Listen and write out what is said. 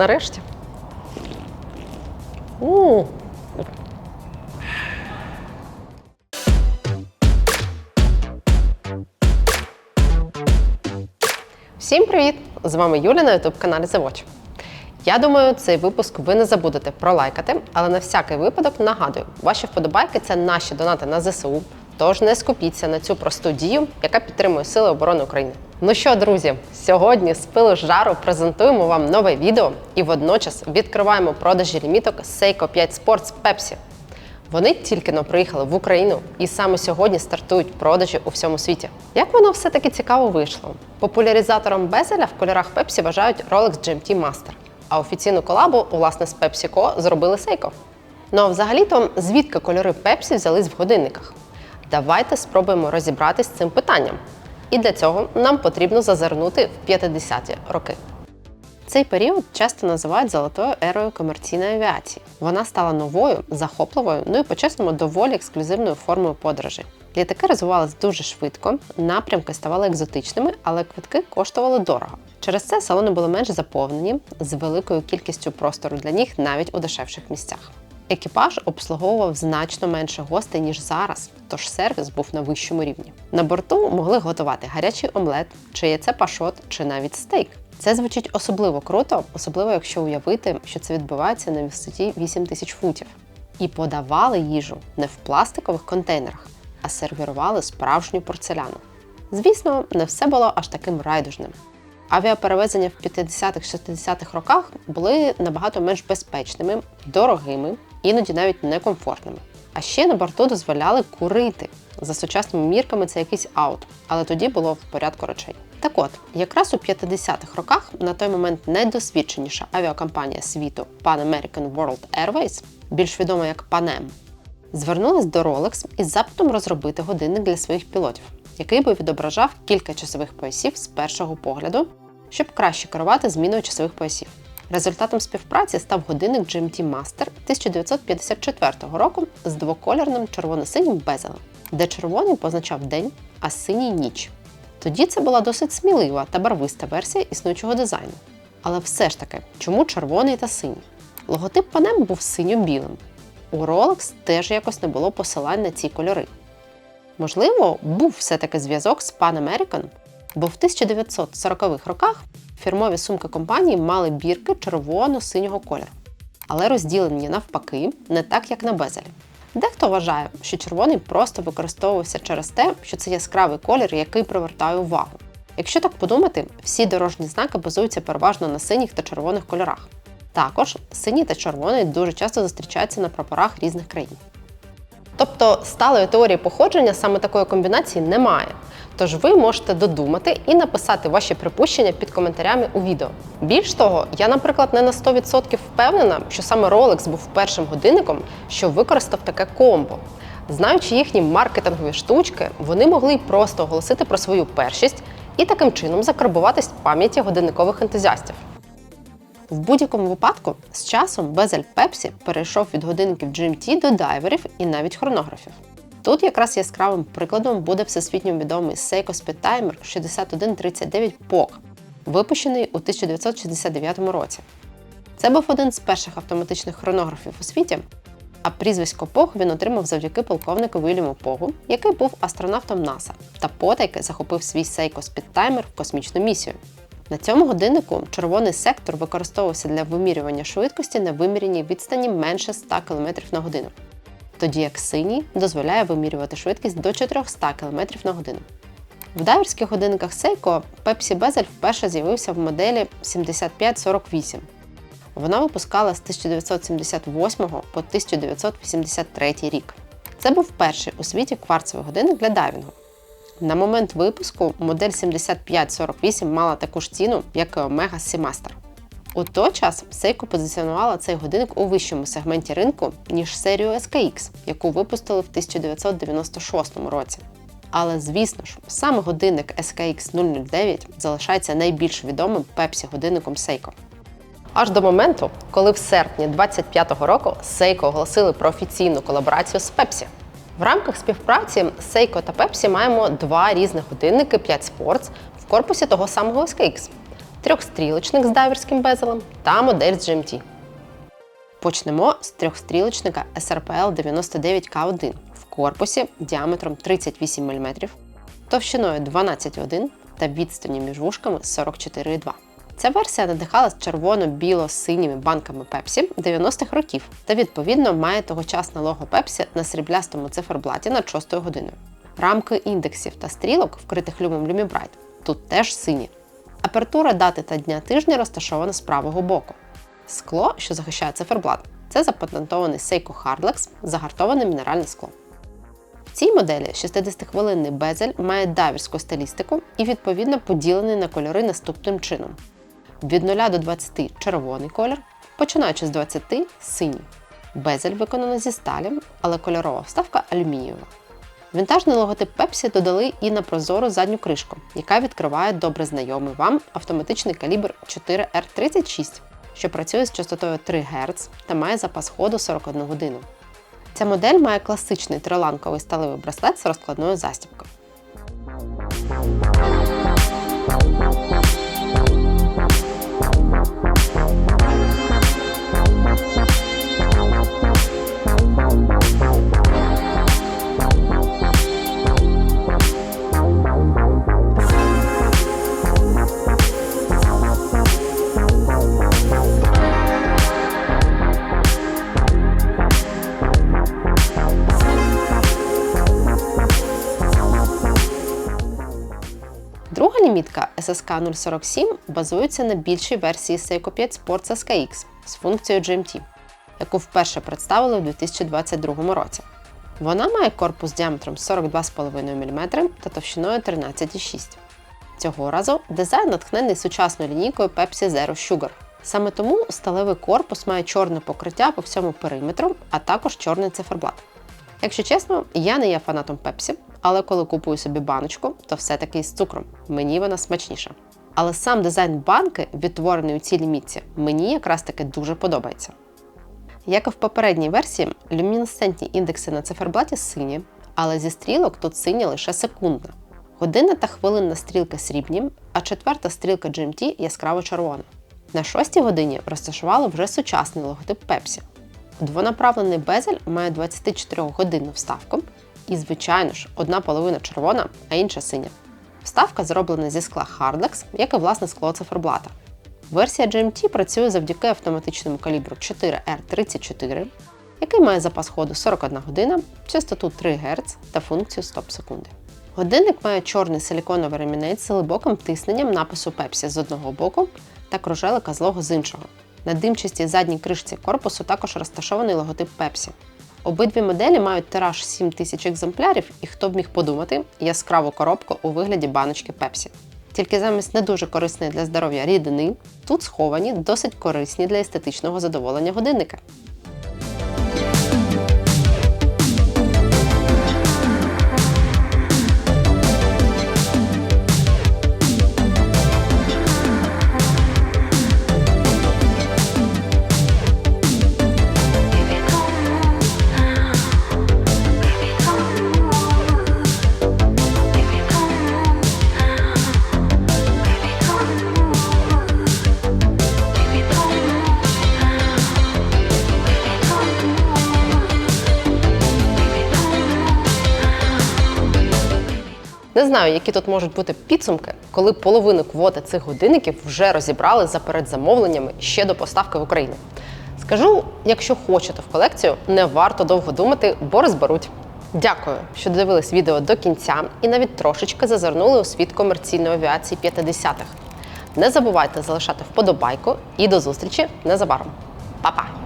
нарешті. Всім привіт! З вами Юля на youtube каналі The Watch. Я думаю, цей випуск ви не забудете пролайкати, але на всякий випадок нагадую, ваші вподобайки це наші донати на ЗСУ. Тож не скупіться на цю просту дію, яка підтримує Сили оборони України. Ну що, друзі, сьогодні з пилу жару презентуємо вам нове відео і водночас відкриваємо продажі ліміток Seiko 5 Sports Pepsi. Вони тільки но приїхали в Україну і саме сьогодні стартують продажі у всьому світі. Як воно все таки цікаво вийшло? Популяризатором безеля в кольорах Pepsi вважають Rolex GMT Master, а офіційну колабу, власне, з PepsiCo зробили Seiko. Ну а взагалі-то звідки кольори Pepsi взялись в годинниках? Давайте спробуємо розібратись з цим питанням. І для цього нам потрібно зазирнути в 50-ті роки. Цей період часто називають золотою ерою комерційної авіації. Вона стала новою, захопливою, ну і по-чесному доволі ексклюзивною формою подорожей. Літаки розвивались дуже швидко, напрямки ставали екзотичними, але квитки коштували дорого. Через це салони були менш заповнені з великою кількістю простору для них навіть у дешевших місцях. Екіпаж обслуговував значно менше гостей, ніж зараз, тож сервіс був на вищому рівні. На борту могли готувати гарячий омлет, чи яйце пашот, чи навіть стейк. Це звучить особливо круто, особливо якщо уявити, що це відбувається на висоті 8 тисяч футів. І подавали їжу не в пластикових контейнерах, а сервірували справжню порцеляну. Звісно, не все було аж таким райдужним. Авіаперевезення в 50-60-х роках були набагато менш безпечними, дорогими, іноді навіть некомфортними. А ще на борту дозволяли курити. За сучасними мірками це якийсь аут, але тоді було в порядку речей. Так от, якраз у 50-х роках на той момент найдосвідченіша авіакомпанія світу Pan American World Airways, більш відома як Pan Am, звернулась до Rolex із запитом розробити годинник для своїх пілотів, який би відображав кілька часових поясів з першого погляду, щоб краще керувати зміною часових поясів. Результатом співпраці став годинник GMT Master 1954 року з двокольорним червоно-синім безелем, де червоний позначав день, а синій ніч. Тоді це була досить смілива та барвиста версія існуючого дизайну. Але все ж таки, чому червоний та синій? Логотип панем був синьо-білим. У Rolex теж якось не було посилань на ці кольори. Можливо, був все-таки зв'язок з Pan American, бо в 1940-х роках фірмові сумки компанії мали бірки червоно-синього кольору, але розділені навпаки, не так, як на безелі. Дехто вважає, що червоний просто використовувався через те, що це яскравий колір, який привертає увагу. Якщо так подумати, всі дорожні знаки базуються переважно на синіх та червоних кольорах. Також синій та червоний дуже часто зустрічаються на прапорах різних країн. Тобто сталої теорії походження саме такої комбінації немає. Тож ви можете додумати і написати ваші припущення під коментарями у відео. Більш того, я, наприклад, не на 100% впевнена, що саме Rolex був першим годинником, що використав таке комбо. Знаючи їхні маркетингові штучки, вони могли й просто оголосити про свою першість і таким чином закарбуватись в пам'яті годинникових ентузіастів. В будь-якому випадку з часом безель Pepsi перейшов від годинників GMT до дайверів і навіть хронографів. Тут якраз яскравим прикладом буде всесвітньо відомий Seiko Speed Timer 6139 POG, випущений у 1969 році. Це був один з перших автоматичних хронографів у світі, а прізвисько Пог він отримав завдяки полковнику Вільяму Погу, який був астронавтом НАСА та потайки захопив свій Seiko Speed Timer в космічну місію. На цьому годиннику червоний сектор використовувався для вимірювання швидкості на виміряній відстані менше 100 км на годину тоді як синій дозволяє вимірювати швидкість до 400 км на годину. В дайверських годинниках Seiko Pepsi Bezel вперше з'явився в моделі 7548. Вона випускала з 1978 по 1983 рік. Це був перший у світі кварцевий годинник для дайвінгу. На момент випуску модель 7548 мала таку ж ціну, як і Omega Seamaster. У той час Seiko позиціонувала цей годинник у вищому сегменті ринку, ніж серію SKX, яку випустили в 1996 році. Але, звісно ж, саме годинник SKX 009 залишається найбільш відомим Pepsi годинником Seiko. Аж до моменту, коли в серпні 25-го року Seiko оголосили про офіційну колаборацію з Pepsi. В рамках співпраці Seiko та Pepsi маємо два різних годинники 5 Sports в корпусі того самого SKX. трьохстрілочник з дайверським безелем та модель з GMT. Почнемо з трьохстрілочника SRPL 99K1 в корпусі діаметром 38 мм, товщиною 12,1 та відстані між вушками 44,2. Ця версія надихалась червоно-біло-синіми банками Pepsi 90-х років та відповідно має тогочасне лого Pepsi на сріблястому циферблаті над 6 годиною. Рамки індексів та стрілок, вкритих люмом Lumibright, тут теж сині. Апертура дати та дня тижня розташована з правого боку. Скло, що захищає циферблат, це запатентований Seiko Hardlex, загартоване мінеральне скло. В цій моделі 60-хвилинний безель має дайверську стилістику і відповідно поділений на кольори наступним чином: від 0 до 20 червоний колір, починаючи з 20 синій. Безель виконано зі сталі, але кольорова вставка алюмінієва. Вінтажний логотип Pepsi додали і на прозору задню кришку, яка відкриває добре знайомий вам автоматичний калібр 4R36, що працює з частотою 3 Гц та має запас ходу 41 годину. Ця модель має класичний триланковий сталевий браслет з розкладною застібкою. Лімітка SSK 047 базується на більшій версії Seiko 5 Sport SKX з функцією GMT, яку вперше представили у 2022 році. Вона має корпус діаметром 42,5 мм та товщиною 13,6 Цього разу дизайн натхнений сучасною лінійкою Pepsi Zero Sugar. Саме тому сталевий корпус має чорне покриття по всьому периметру, а також чорний циферблат. Якщо чесно, я не є фанатом Пепсі, але коли купую собі баночку, то все-таки з цукром. Мені вона смачніша. Але сам дизайн банки, відтворений у цій лімітці, мені якраз таки дуже подобається. Як і в попередній версії, люмінесцентні індекси на циферблаті сині, але зі стрілок тут сині лише секундна. Година та хвилинна стрілка срібні, а четверта стрілка GMT яскраво червона. На шостій годині розташували вже сучасний логотип Pepsi. Двонаправлений безель має 24-годинну вставку, і, звичайно ж, одна половина червона, а інша синя. Вставка зроблена зі скла Hardlex, як і власне скло циферблата. Версія GMT працює завдяки автоматичному калібру 4R34, який має запас ходу 41 година, частоту 3 Гц та функцію стоп секунди. Годинник має чорний силіконовий ремінець з глибоким тисненням напису Pepsi з одного боку та кружелика злого з іншого. На димчастій задній кришці корпусу також розташований логотип Pepsi. Обидві моделі мають тираж 7 тисяч екземплярів, і хто б міг подумати, яскраву коробку у вигляді баночки пепсі. Тільки замість не дуже корисної для здоров'я рідини, тут сховані досить корисні для естетичного задоволення годинника. Не знаю, які тут можуть бути підсумки, коли половину квоти цих годинників вже розібрали за передзамовленнями ще до поставки в Україну. Скажу, якщо хочете в колекцію, не варто довго думати, бо розберуть. Дякую, що дивились відео до кінця і навіть трошечки зазирнули у світ комерційної авіації 50-х. Не забувайте залишати вподобайку і до зустрічі незабаром. Па-па!